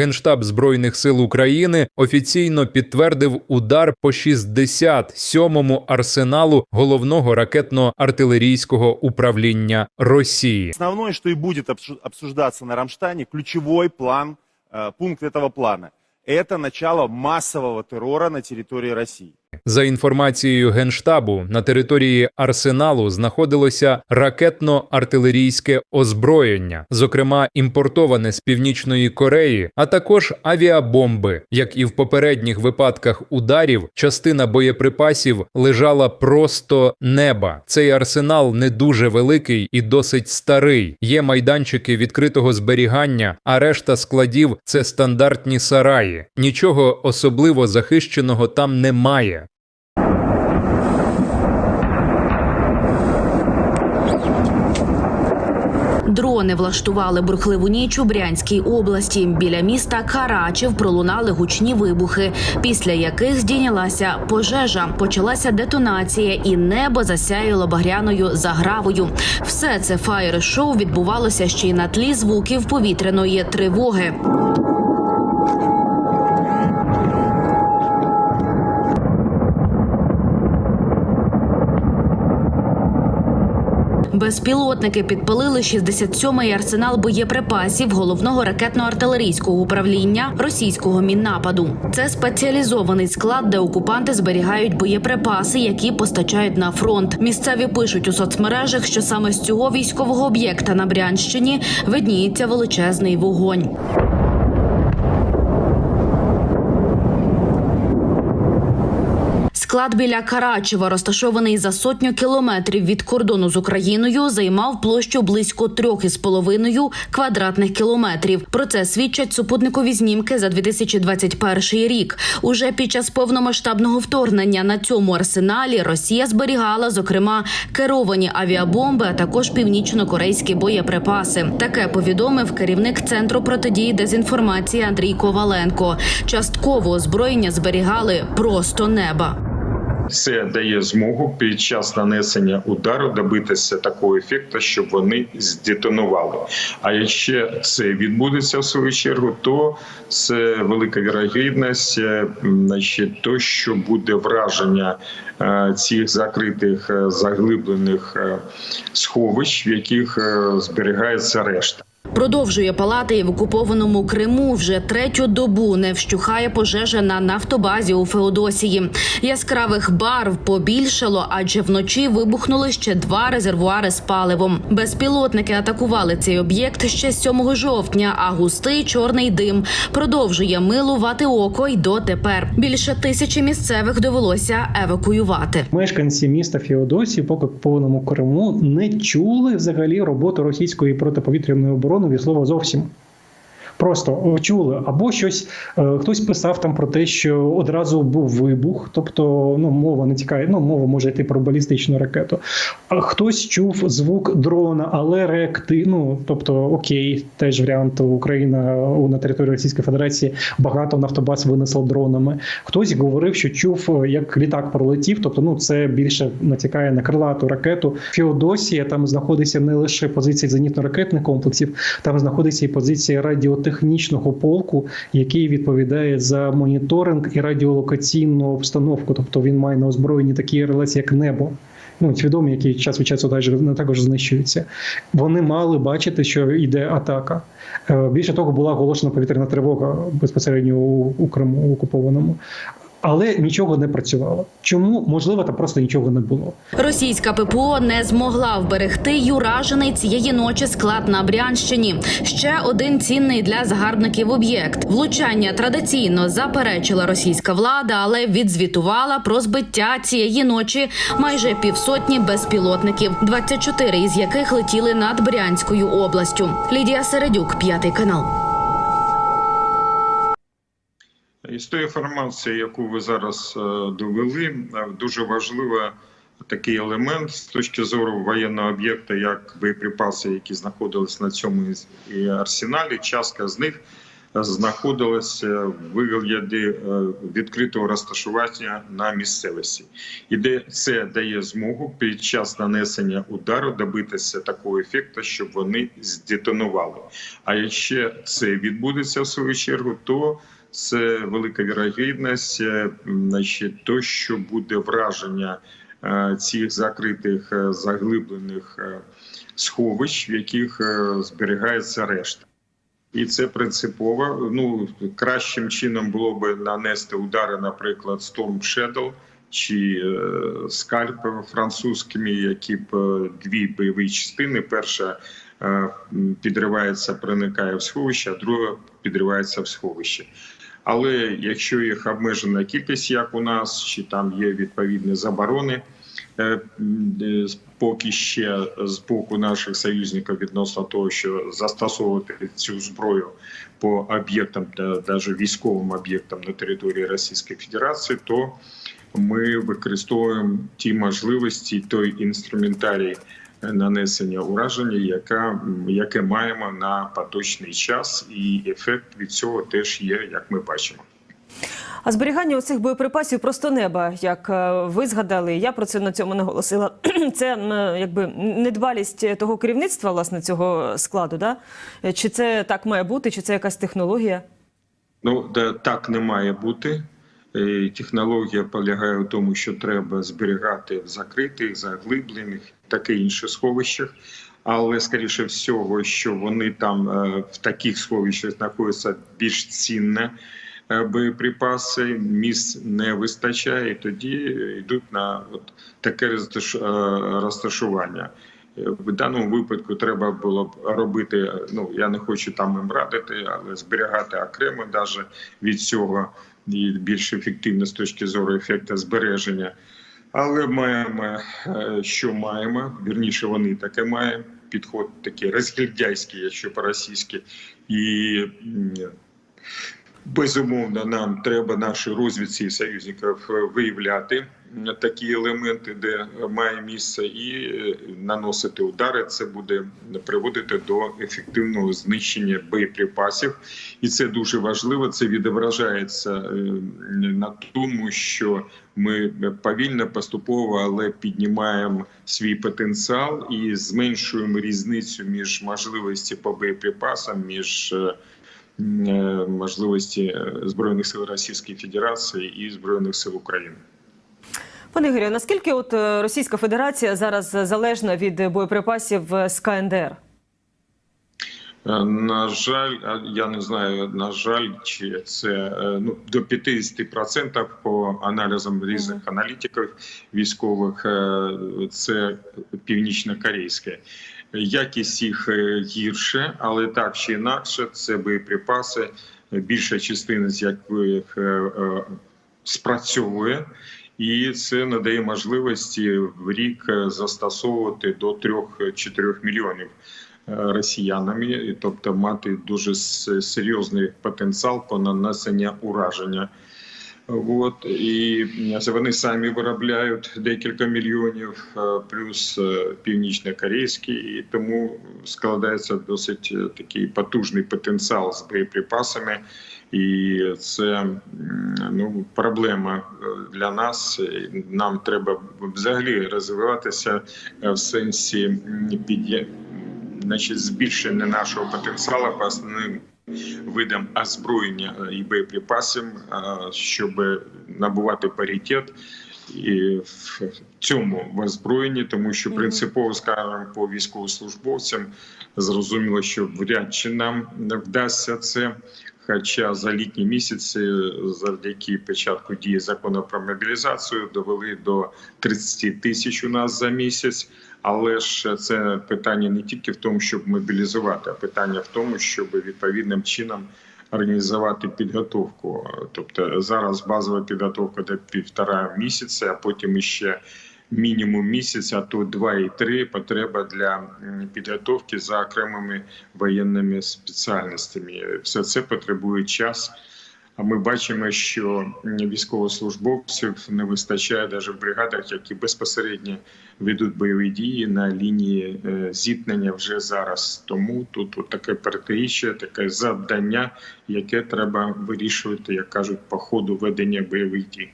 Генштаб Збройних сил України офіційно підтвердив удар по 67-му арсеналу головного ракетно-артилерійського управління Росії. Основное, что и будет обсу- обсуждаться на Рамштайне, ключевой план, э, пункт этого плана, это начало массового террора на территории России. За інформацією Генштабу, на території арсеналу знаходилося ракетно-артилерійське озброєння, зокрема імпортоване з північної Кореї, а також авіабомби. Як і в попередніх випадках ударів, частина боєприпасів лежала просто неба. Цей арсенал не дуже великий і досить старий. Є майданчики відкритого зберігання, а решта складів це стандартні сараї. Нічого особливо захищеного там немає. Дрони влаштували бурхливу ніч у Брянській області. Біля міста Карачів пролунали гучні вибухи, після яких здійнялася пожежа. Почалася детонація, і небо засяяло багряною загравою. Все це фаєр-шоу відбувалося ще й на тлі звуків повітряної тривоги. Безпілотники підпалили 67-й арсенал боєприпасів головного ракетно-артилерійського управління російського міннападу. Це спеціалізований склад, де окупанти зберігають боєприпаси, які постачають на фронт. Місцеві пишуть у соцмережах, що саме з цього військового об'єкта на Брянщині видніється величезний вогонь. Склад біля Карачева, розташований за сотню кілометрів від кордону з Україною, займав площу близько трьох із половиною квадратних кілометрів. Про це свідчать супутникові знімки за 2021 рік. Уже під час повномасштабного вторгнення на цьому арсеналі Росія зберігала, зокрема, керовані авіабомби, а також північно-корейські боєприпаси. Таке повідомив керівник центру протидії дезінформації Андрій Коваленко. Частково озброєння зберігали просто неба. Це дає змогу під час нанесення удару добитися такого ефекту, щоб вони здетонували. А якщо це відбудеться в свою чергу, то це велика вірогідність, е, значить, то що буде враження е, цих закритих е, заглиблених сховищ, в яких зберігається решта. Продовжує палати і в окупованому Криму вже третю добу не вщухає пожежа на нафтобазі у Феодосії. Яскравих барв побільшало, адже вночі вибухнули ще два резервуари з паливом. Безпілотники атакували цей об'єкт ще 7 жовтня, а густий чорний дим продовжує милувати око й дотепер. Більше тисячі місцевих довелося евакуювати. Мешканці міста Феодосії по окупованому Криму не чули взагалі роботу російської протиповітряної оборони від слова зовсім. Просто чули або щось е, хтось писав там про те, що одразу був вибух, тобто ну мова не тікає. Ну мова може йти про балістичну ракету. А хтось чув звук дрона, але реактивно, ну, тобто окей, теж варіант Україна на території Російської Федерації багато нафтобаз винесло дронами. Хтось говорив, що чув, як літак пролетів. Тобто, ну це більше натякає на крилату ракету. Феодосія там знаходиться не лише позиції зенітно-ракетних комплексів, там знаходиться і позиція радіотехнічного полку, який відповідає за моніторинг і радіолокаційну обстановку. Тобто він має на озброєнні такі релеці, як небо. Ну, свідомі, які час від часу також, знищуються. Вони мали бачити, що йде атака. Е, Більше того, була оголошена повітряна тривога безпосередньо у Криму у окупованому. Але нічого не працювало. Чому можливо, там просто нічого не було. Російська ППО не змогла вберегти й уражений цієї ночі склад на Брянщині. Ще один цінний для загарбників об'єкт. Влучання традиційно заперечила російська влада, але відзвітувала про збиття цієї ночі майже півсотні безпілотників, 24 із яких летіли над Брянською областю. Лідія Середюк, п'ятий канал. Із тої інформації, яку ви зараз е, довели, е, дуже важливий такий елемент з точки зору воєнного об'єкта, як боєприпаси, які знаходились на цьому арсеналі. Частка з них знаходилася в вигляді е, відкритого розташування на місцевості, і де це дає змогу під час нанесення удару добитися такого ефекту, щоб вони здетонували. А якщо це відбудеться в свою чергу, то це велика вірогідність, е, значить, то, що буде враження е, цих закритих е, заглиблених сховищ, в яких зберігається решта. І це принципово. Ну кращим чином було би нанести удари, наприклад, Storm Shadow чи скальп французькими, які б дві бойові частини. Перша підривається, проникає в сховище, а друга підривається в сховище. Але якщо їх обмежена кількість, як у нас, чи там є відповідні заборони, е, е, поки ще з боку наших союзників відносно того, що застосовувати цю зброю по об'єктам, та навіть військовим об'єктам на території Російської Федерації, то ми використовуємо ті можливості, той інструментарій нанесення ураження, яка яке маємо на поточний час, і ефект від цього теж є, як ми бачимо. А зберігання оцих боєприпасів просто неба, як е, ви згадали, я про це на цьому наголосила. Це якби недбалість того керівництва власне цього складу, да? Чи це так має бути, чи це якась технологія? Ну так не має бути. Е, Технологія полягає в тому, що треба зберігати в закритих, заглиблених, таке інше сховищах. Але скоріше всього, що вони там е, в таких сховищах знаходяться більш цінне е, боєприпаси, місць не вистачає, і тоді йдуть на от таке розташ- розташування. В даному випадку треба було б робити. Ну я не хочу там їм радити, але зберігати окремо, навіть від цього і більш ефективно з точки зору ефекту збереження. Але маємо, е, що маємо. Вірніше, вони таке мають. Підход такий розгільдяйський, якщо по-російськи, і безумовно нам треба наші розвідці союзників е, виявляти такі елементи, де має місце, і е, наносити удари. Це буде приводити до ефективного знищення боєприпасів, і це дуже важливо. Це відображається е, на тому, що ми повільно поступово, але піднімаємо свій потенціал і зменшуємо різницю між можливості по боєприпасам, між можливості е, збройних сил Російської Федерації і збройних сил України. Пане Ігорю, наскільки от е, Російська Федерація зараз залежна від боєприпасів е, з КНДР? Е, На жаль, я не знаю, на жаль, чи це е, ну до 50% по аналізам різних аналітиків військових, е, це північно-корейське. Якість їх е, гірше, але так чи інакше, це боєприпаси. Більша частина з яких е, е, спрацьовує, і це надає можливості в рік е, застосовувати до 3-4 мільйонів е, росіянами, тобто мати дуже серйозний потенціал по нанесення ураження. От і вони самі виробляють декілька мільйонів, е, плюс е, північно-корейські, і тому складається досить е, такий потужний потенціал з боєприпасами. І це ну проблема для нас. Нам треба взагалі розвиватися в сенсі м, підє- значить, збільшення нашого потенціалу по основним видам озброєння е, і боєприпасів, е, щоб набувати паритет. І в цьому в озброєнні, тому що принципово скажемо по військовослужбовцям зрозуміло, що вряд чи нам вдасться це. Хоча за літні місяці, завдяки початку дії закону про мобілізацію, довели до 30 тисяч у нас за місяць. Але ж це питання не тільки в тому, щоб мобілізувати, а питання в тому, щоб відповідним чином організувати підготовку. Тобто зараз базова підготовка до півтора місяця, а потім іще мінімум місяць, а то два і три потреба для підготовки за окремими воєнними спеціальностями. Все це потребує час. А ми бачимо, що військовослужбовців не вистачає навіть в бригадах, які безпосередньо ведуть бойові дії на лінії е, зіткнення вже зараз. Тому тут таке протиріччя, таке завдання, яке треба вирішувати, як кажуть, по ходу ведення бойових дій.